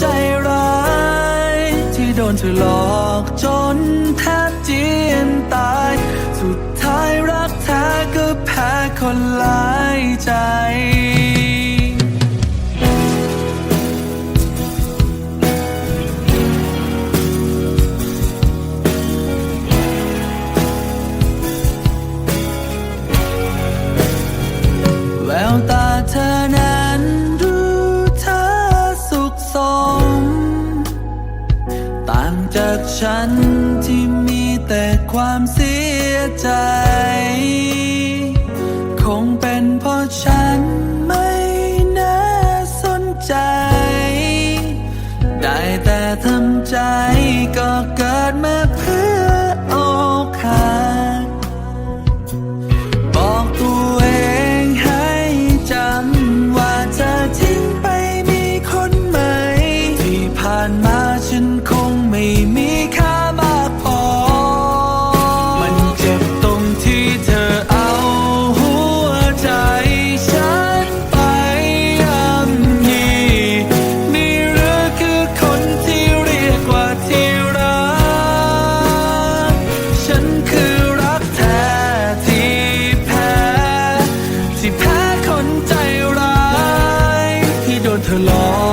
ใจร้าย ที่โดนเธอหลอกจนแทบเจียนตาย สุดท้ายรักแท้ก็แพ้คนหลายใจ ฉันที่มีแต่ความเสียใจ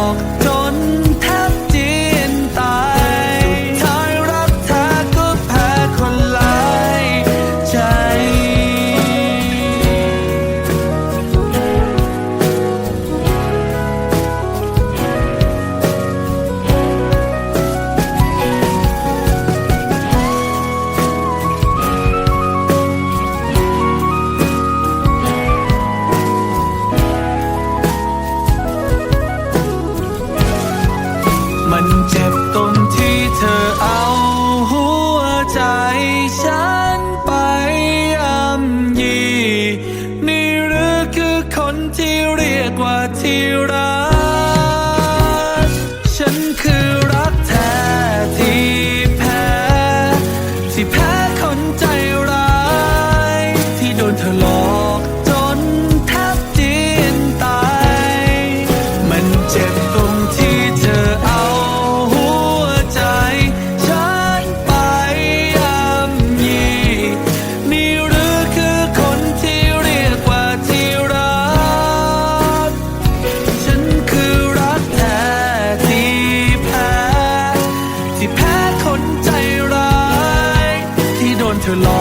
อ กว่าที่รัก ที่โ